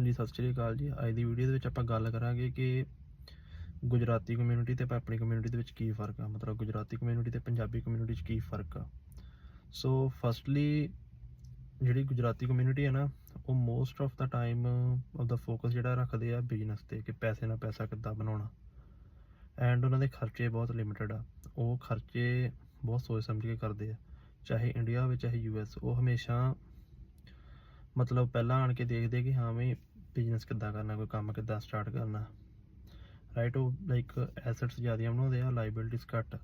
ਹਾਂਜੀ, ਸਤਿ ਸ਼੍ਰੀ ਅਕਾਲ ਜੀ। ਅੱਜ ਦੀ ਵੀਡੀਓ ਦੇ ਵਿੱਚ ਆਪਾਂ ਗੱਲ ਕਰਾਂਗੇ ਕਿ ਗੁਜਰਾਤੀ ਕਮਿਊਨਿਟੀ ਤੇ ਆਪਣੀ ਕਮਿਊਨਿਟੀ ਦੇ ਵਿੱਚ ਕੀ ਫ਼ਰਕ ਆ। ਮਤਲਬ ਗੁਜਰਾਤੀ ਕਮਿਊਨਿਟੀ ਤੇ ਪੰਜਾਬੀ ਕਮਿਊਨਿਟੀ 'ਚ ਕੀ ਫ਼ਰਕ ਆ। ਸੋ ਫਸਟਲੀ ਜਿਹੜੀ ਗੁਜਰਾਤੀ ਕਮਿਊਨਿਟੀ ਹੈ ਨਾ, ਉਹ most of the time of the focus ਜਿਹੜਾ ਰੱਖਦੇ ਆ ਬਿਜ਼ਨਸ ਤੇ, ਕਿ ਪੈਸੇ ਨਾਲ ਪੈਸਾ ਕਿੱਦਾਂ ਬਣਾਉਣਾ। ਐਂਡ ਉਹਨਾਂ ਦੇ ਖਰਚੇ ਬਹੁਤ ਲਿਮਿਟਡ ਆ। ਉਹ ਖਰਚੇ ਬਹੁਤ ਸੋਚ ਸਮਝ ਕੇ ਕਰਦੇ ਆ। ਚਾਹੇ ਇੰਡੀਆ ਹੋਵੇ ਚਾਹੇ ਯੂਐਸ ਉਹ ਹਮੇਸ਼ਾ ਮਤਲਬ ਪਹਿਲਾਂ ਆਣ ਕੇ ਦੇਖਦੇ ਕਿ ਹਾਂ ਵੀ ਬਿਜ਼ਨਸ ਕਿੱਦਾਂ ਕਰਨਾ, ਕੋਈ ਕੰਮ ਕਿੱਦਾਂ ਸਟਾਰਟ ਕਰਨਾ। ਰਾਈਟ ਉਹ ਲਾਈਕ ਐਸੈਟਸ ਜ਼ਿਆਦਾ ਬਣਾਉਂਦੇ ਆ ਲਾਇਬਿਲਿਟੀਜ਼ ਘੱਟ।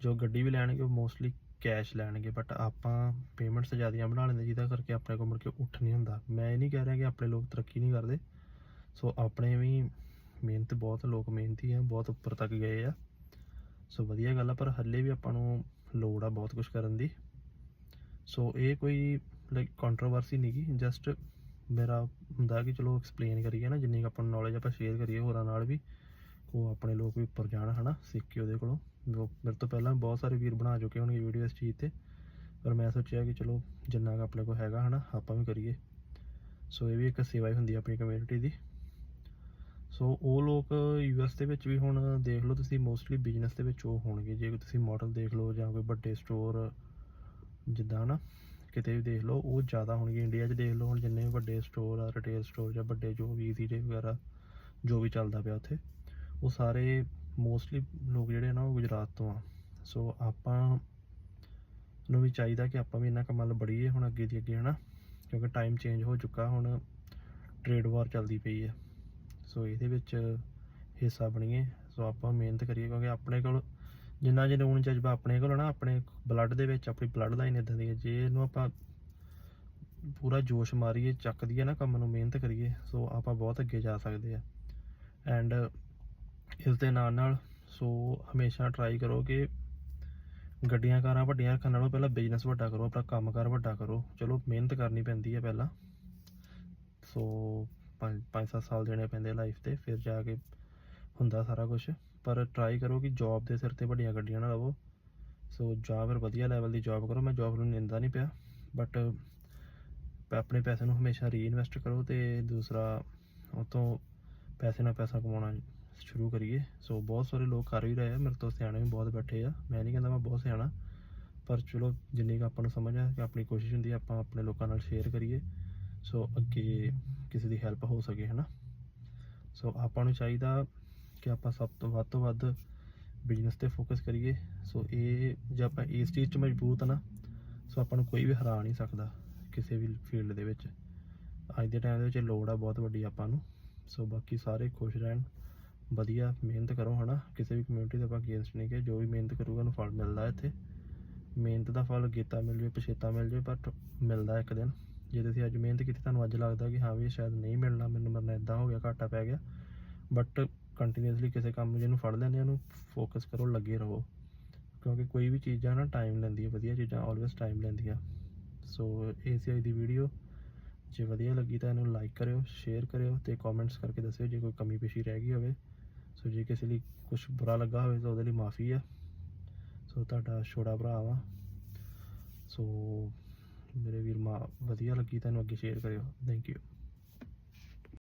ਜੋ ਗੱਡੀ ਵੀ ਲੈਣਗੇ, ਉਹ ਮੋਸਟਲੀ ਕੈਸ਼ ਲੈਣਗੇ ਬਟ ਆਪਾਂ ਪੇਮੈਂਟਸ ਜ਼ਿਆਦਾ ਬਣਾ ਲੈਂਦੇ, ਜਿਹਦਾ ਕਰਕੇ ਆਪਣੇ ਕੋਲ ਮੁੜ ਕੇ ਉੱਠ ਨਹੀਂ ਹੁੰਦਾ। ਮੈਂ ਇਹ ਨਹੀਂ ਕਹਿ ਰਿਹਾ ਕਿ ਆਪਣੇ ਲੋਕ ਤਰੱਕੀ ਨਹੀਂ ਕਰਦੇ। ਸੋ ਆਪਣੇ ਵੀ ਮਿਹਨਤ, ਬਹੁਤ ਲੋਕ ਮਿਹਨਤੀ ਆ, ਬਹੁਤ ਉੱਪਰ ਤੱਕ ਗਏ ਆ। ਸੋ ਵਧੀਆ ਗੱਲ ਆ, ਪਰ ਹੱਲੇ ਵੀ ਆਪਾਂ ਨੂੰ ਲੋੜ ਆ ਬਹੁਤ ਕੁਝ ਕਰਨ ਦੀ। ਸੋ ਇਹ ਕੋਈ ਲਾਈਕ ਕੰਟਰੋਵਰਸੀ ਨਹੀਂ ਗੀ ਜਸਟ ਮੇਰਾ ਹੁੰਦਾ ਕਿ ਚਲੋ ਐਕਸਪਲੇਨ ਕਰੀਏ ਨਾ, ਜਿੰਨੀ ਕੁ ਆਪਾਂ ਨੌਲੇਜ ਆਪਾਂ ਸ਼ੇਅਰ ਕਰੀਏ ਹੋਰਾਂ ਨਾਲ ਵੀ, ਉਹ ਆਪਣੇ ਲੋਕ ਵੀ ਉੱਪਰ ਜਾਣ, ਹਨਾ, ਸਿੱਖ ਕੇ ਉਹਦੇ ਕੋਲੋਂ। ਮੇਰੇ ਤੋਂ ਪਹਿਲਾਂ ਬਹੁਤ ਸਾਰੇ ਵੀਰ ਬਣਾ ਚੁੱਕੇ ਹੋਣਗੇ ਵੀਡੀਓ ਇਸ ਚੀਜ਼ ਤੇ, ਪਰ ਮੈਂ ਸੋਚਿਆ ਕਿ ਚਲੋ ਜਿੰਨਾ ਕੁ ਆਪਣੇ ਕੋਲ ਹੈਗਾ, ਹਨਾ, ਆਪਾਂ ਵੀ ਕਰੀਏ। ਸੋ ਇਹ ਵੀ ਇੱਕ ਸੇਵਾ ਹੀ ਹੁੰਦੀ ਆਪਣੀ ਕਮਿਊਨਿਟੀ ਦੀ। ਸੋ ਉਹ ਲੋਕ ਯੂਐਸ ਦੇ ਵਿੱਚ ਵੀ ਹੁਣ ਦੇਖ ਲਓ ਤੁਸੀਂ ਮੋਸਟਲੀ ਬਿਜ਼ਨਸ ਦੇ ਵਿੱਚ ਉਹ ਹੋਣਗੇ। ਜੇ ਤੁਸੀਂ ਮਾਡਲ ਦੇਖ ਲਓ ਜਾਂ ਕੋਈ ਵੱਡੇ ਸਟੋਰ ਜਿੱਦਾਂ ਨਾ ਕਿਤੇ ਵੀ ਦੇਖ ਲਓ, ਉਹ ਜ਼ਿਆਦਾ ਹੋਣਗੇ ਇੰਡੀਆ 'ਚ ਦੇਖ ਲਓ, ਹੁਣ ਜਿੰਨੇ ਵੀ ਵੱਡੇ ਸਟੋਰ ਆ ਰਿਟੇਲ ਸਟੋਰ ਜਾਂ ਵੱਡੇ ਜੋ ਵੀ ਈਜ਼ੀ ਡੇ ਵਗੈਰਾ, ਜੋ ਵੀ ਚੱਲਦਾ ਪਿਆ ਉੱਥੇ, ਉਹ ਸਾਰੇ ਮੋਸਟਲੀ ਲੋਕ ਜਿਹੜੇ ਆ ਨਾ, ਉਹ ਗੁਜਰਾਤ ਤੋਂ ਆ। ਸੋ ਆਪਾਂ ਨੂੰ ਵੀ ਚਾਹੀਦਾ ਕਿ ਆਪਾਂ ਵੀ ਇਹਨਾਂ ਕੰਮਾਂ ਵੱਲ ਬੜੀਏ ਹੁਣ ਅੱਗੇ ਦੀ ਅੱਗੇ, ਹਨਾ? ਕਿਉਂਕਿ ਟਾਈਮ ਚੇਂਜ ਹੋ ਚੁੱਕਾ, ਹੁਣ ਟ੍ਰੇਡ ਵਾਰ ਚੱਲਦੀ ਪਈ ਹੈ ਸੋ ਇਹਦੇ ਵਿੱਚ ਹਿੱਸਾ ਬਣੀਏ। ਸੋ ਆਪਾਂ ਮਿਹਨਤ ਕਰੀਏ, ਕਿਉਂਕਿ ਆਪਣੇ ਕੋਲ ਜਿੰਨਾ ਜਨੂਨ ਜਜ਼ਬਾ ਆਪਣੇ ਕੋਲ ਨਾ, ਆਪਣੇ ਬਲੱਡ ਦੇ ਵਿੱਚ, ਆਪਣੀ ਬਲੱਡ ਲਾਈਨ ਇਦਾਂ ਦੀ ਹੈ ਜੇ ਇਹਨੂੰ ਆਪਾਂ ਪੂਰਾ ਜੋਸ਼ ਮਾਰੀਏ, ਚੱਕ ਦਈਏ ਨਾ ਕੰਮ ਨੂੰ, ਮਿਹਨਤ ਕਰੀਏ, ਸੋ ਆਪਾਂ ਬਹੁਤ ਅੱਗੇ ਜਾ ਸਕਦੇ ਆ। ਐਂਡ ਇਸ ਦੇ ਨਾਲ ਨਾਲ, ਸੋ ਹਮੇਸ਼ਾ ਟਰਾਈ ਕਰੋ ਕਿ ਗੱਡੀਆਂ, ਕਾਰਾਂ ਵੱਡੀਆਂ ਰੱਖਣ ਨਾਲੋਂ ਪਹਿਲਾਂ ਬਿਜ਼ਨਸ ਵੱਡਾ ਕਰੋ, ਆਪਣਾ ਕੰਮਕਾਰ ਵੱਡਾ ਕਰੋ। ਚਲੋ, ਮਿਹਨਤ ਕਰਨੀ ਪੈਂਦੀ ਹੈ ਪਹਿਲਾਂ। ਸੋ 5-7 ਸਾਲ ਦੇਣੇ ਪੈਂਦੇ ਲਾਈਫ ਤੇ, ਫਿਰ ਜਾ ਕੇ ਹੁੰਦਾ ਸਾਰਾ ਕੁਝ ਪਰ ਟਰਾਈ ਕਰੋ ਕਿ ਜੌਬ ਦੇ ਸਿਰ ਤੇ ਵੱਡੀਆਂ ਗੱਡੀਆਂ ਨਾ ਲਵੋ। ਸੋ ਜਾਂ ਫਿਰ ਵਧੀਆ ਲੈਵਲ ਦੀ ਜੌਬ ਕਰੋ। ਮੈਂ ਜੌਬ ਨੂੰ ਨਿੰਦਾ ਨਹੀਂ ਪਿਆ ਬਟ ਆਪਣੇ ਪੈਸੇ ਨੂੰ ਹਮੇਸ਼ਾ ਰੀਇਨਵੈਸਟ ਕਰੋ ਤੇ ਦੂਸਰਾ ਉਹ ਤੋਂ ਪੈਸੇ ਨਾਲ ਪੈਸਾ ਕਮਾਉਣਾ ਸ਼ੁਰੂ ਕਰੀਏ। ਸੋ ਬਹੁਤ ਸਾਰੇ ਲੋਕ ਕਰ ਹੀ ਰਹੇ ਆ। ਮੇਰੇ ਤੋਂ ਸਿਆਣੇ ਵੀ ਬਹੁਤ ਬੈਠੇ ਆ। ਮੈਂ ਨਹੀਂ ਕਹਿੰਦਾ ਮੈਂ ਬਹੁਤ ਸਿਆਣਾ, ਪਰ ਚਲੋ ਜਿੰਨੀ ਕੁ ਆਪਾਂ ਨੂੰ ਸਮਝ ਆ ਕਿ ਆਪਣੀ ਕੋਸ਼ਿਸ਼ ਹੁੰਦੀ ਆ, ਆਪਾਂ ਆਪਣੇ ਲੋਕਾਂ ਨਾਲ ਸ਼ੇਅਰ ਕਰੀਏ। ਸੋ ਅੱਗੇ ਕਿਸੇ ਦੀ ਹੈਲਪ ਹੋ ਸਕੇ, ਹਨਾ? ਸੋ ਆਪਾਂ ਨੂੰ ਚਾਹੀਦਾ ਕਿ ਆਪਾਂ ਸਭ ਤੋਂ ਵੱਧ ਤੋਂ ਵੱਧ ਬਿਜ਼ਨਸ ਤੇ ਫੋਕਸ ਕਰੀਏ। ਸੋ ਇਹ ਜੇ ਆਪਾਂ ਇਸ ਚੀਜ਼ 'ਚ ਮਜ਼ਬੂਤ ਆ ਨਾ ਸੋ ਆਪਾਂ ਨੂੰ ਕੋਈ ਵੀ ਹਰਾ ਨਹੀਂ ਸਕਦਾ ਕਿਸੇ ਵੀ ਫੀਲਡ ਦੇ ਵਿੱਚ। ਅੱਜ ਦੇ ਟਾਈਮ ਦੇ ਵਿੱਚ ਲੋੜ ਆ ਬਹੁਤ ਵੱਡੀ ਆਪਾਂ ਨੂੰ। ਸੋ ਬਾਕੀ ਸਾਰੇ ਖੁਸ਼ ਰਹਿਣ, ਵਧੀਆ ਮਿਹਨਤ ਕਰੋ, ਹਨਾ। ਕਿਸੇ ਵੀ ਕਮਿਊਨਿਟੀ ਦੇ ਆਪਾਂ ਅਗੇਂਸਟ ਨਹੀਂ ਕਿ ਜੋ ਵੀ ਮਿਹਨਤ ਕਰੂਗਾ ਉਹਨੂੰ ਫਲ ਮਿਲਦਾ ਇੱਥੇ। ਮਿਹਨਤ ਦਾ ਫਲ ਗੀਤਾ ਮਿਲ ਜਾਵੇ, ਪਛੇਤਾ ਮਿਲ ਜਾਵੇ ਬਟ ਮਿਲਦਾ ਇੱਕ ਦਿਨ। ਜੇ ਤੁਸੀਂ ਅੱਜ ਮਿਹਨਤ ਕੀਤੀ, ਤੁਹਾਨੂੰ ਅੱਜ ਲੱਗਦਾ ਕਿ ਹਾਂ ਵੀ ਇਹ ਸ਼ਾਇਦ ਨਹੀਂ ਮਿਲਣਾ, ਮੈਨੂੰ ਮਰਨਾ ਇਦਾਂ ਹੋ ਗਿਆ, ਘਾਟਾ ਪੈ ਗਿਆ। ਬਟ ਕੰਟੀਨਿਊਸਲੀ ਕਿਸੇ ਕੰਮ ਨੂੰ, ਜਿਹਨੂੰ ਫੜ ਲੈਂਦੇ ਉਹਨੂੰ ਫੋਕਸ ਕਰੋ, ਲੱਗੇ ਰਹੋ। ਕਿਉਂਕਿ ਕੋਈ ਵੀ ਚੀਜ਼ ਆ ਨਾ ਟਾਈਮ ਲੈਂਦੀ ਹੈ ਵਧੀਆ ਚੀਜ਼ਾਂ ਆਲਵੇਸ ਟਾਈਮ ਲੈਂਦੀਆਂ ਸੋ ਇਹ ਸੀ ਅੱਜ ਦੀ ਵੀਡੀਓ ਜੇ ਵਧੀਆ ਲੱਗੀ ਤਾਂ ਇਹਨੂੰ ਲਾਈਕ ਕਰਿਓ ਸ਼ੇਅਰ ਕਰਿਓ ਤੇ ਕਮੈਂਟਸ ਕਰਕੇ ਦੱਸਿਓ ਜੇ ਕੋਈ ਕਮੀ ਪੇਸ਼ੀ ਰਹਿ ਗਈ ਹੋਵੇ। ਸੋ ਜੇ ਕਿਸੇ ਲਈ ਕੁਝ ਬੁਰਾ ਲੱਗਾ ਹੋਵੇ ਤਾਂ ਉਹਦੇ ਲਈ ਮਾਫੀ ਆ। ਸੋ ਤੁਹਾਡਾ ਛੋਟਾ ਭਰਾ ਵਾ। ਸੋ ਮੇਰੇ ਵੀਰ ਮਾ, ਵਧੀਆ ਲੱਗੀ ਤਾਂ ਇਹਨੂੰ ਅੱਗੇ ਸ਼ੇਅਰ ਕਰਿਓ। Thank you